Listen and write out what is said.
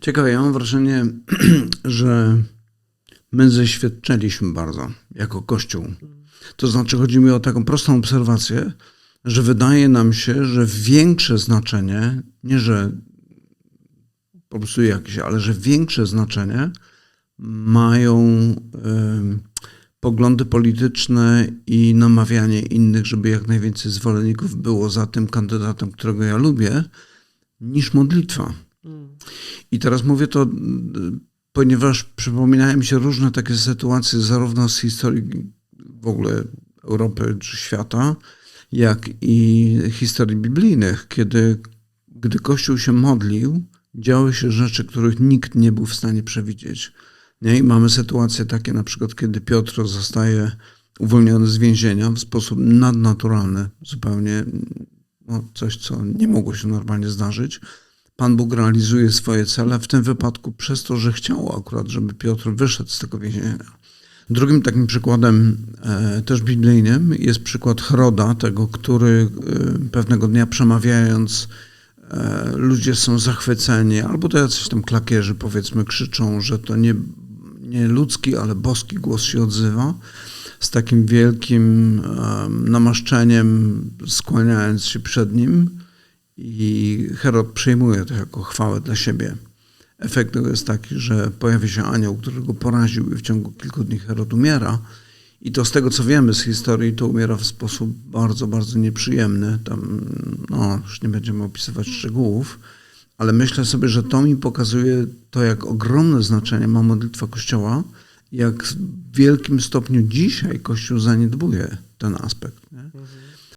Ciekawe, ja mam wrażenie, że my zeświadczyliśmy bardzo jako Kościół. To znaczy, chodzi mi o taką prostą obserwację, że wydaje nam się, że większe znaczenie, nie że po prostu jakieś, ale że większe znaczenie mają em, poglądy polityczne i namawianie innych, żeby jak najwięcej zwolenników było za tym kandydatem, którego ja lubię, niż modlitwa. I teraz mówię to, ponieważ przypominają mi się różne takie sytuacje, zarówno z historii w ogóle Europy czy świata, jak i historii biblijnych, kiedy gdy Kościół się modlił, działy się rzeczy, których nikt nie był w stanie przewidzieć. Nie? I mamy sytuacje takie, na przykład, kiedy Piotr zostaje uwolniony z więzienia w sposób nadnaturalny, zupełnie no, coś, co nie mogło się normalnie zdarzyć. Pan Bóg realizuje swoje cele, w tym wypadku przez to, że chciał akurat, żeby Piotr wyszedł z tego więzienia. Drugim takim przykładem e, też biblijnym jest przykład Heroda, tego, który e, pewnego dnia przemawiając e, ludzie są zachwyceni, albo to jacyś tam klakierzy powiedzmy krzyczą, że to nie, nie ludzki, ale boski głos się odzywa z takim wielkim namaszczeniem, skłaniając się przed nim i Herod przyjmuje to jako chwałę dla siebie. Efekt tego jest taki, że pojawia się anioł, który go poraził i w ciągu kilku dni Herod umiera. I to z tego, co wiemy z historii, to umiera w sposób bardzo, bardzo nieprzyjemny. Tam, no, już nie będziemy opisywać szczegółów, ale myślę sobie, że to mi pokazuje to, jak ogromne znaczenie ma modlitwa Kościoła, jak w wielkim stopniu dzisiaj Kościół zaniedbuje ten aspekt.